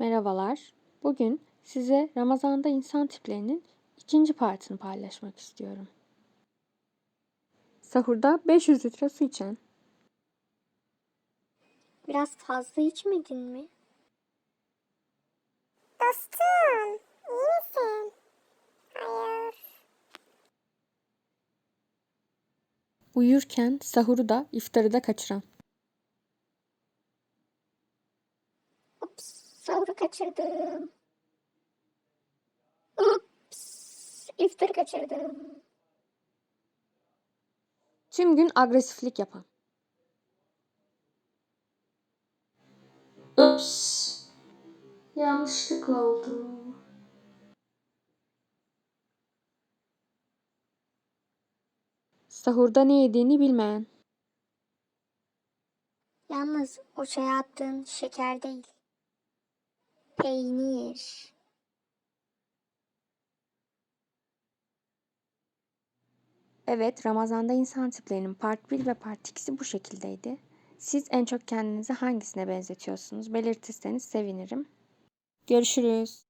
Merhabalar. Bugün size Ramazan'da insan tiplerinin ikinci partını paylaşmak istiyorum. Sahurda 500 litre su içen, Biraz fazla içmedin mi? Dostum, iyi misin? Hayır. uyurken sahuru da iftarı da kaçıran, Sahuru kaçırdım. Ups, iftarı kaçırdım. tüm gün agresiflik yapan, Ups. Yanlışlıkla oldu. sahurda ne yediğini bilmeyen, Yalnız o çaya attığın şeker değil. Peynir. Evet, Ramazan'da insan tiplerinin part 1 ve part 2'si bu şekildeydi. Siz en çok kendinizi hangisine benzetiyorsunuz? Belirtirseniz sevinirim. Görüşürüz.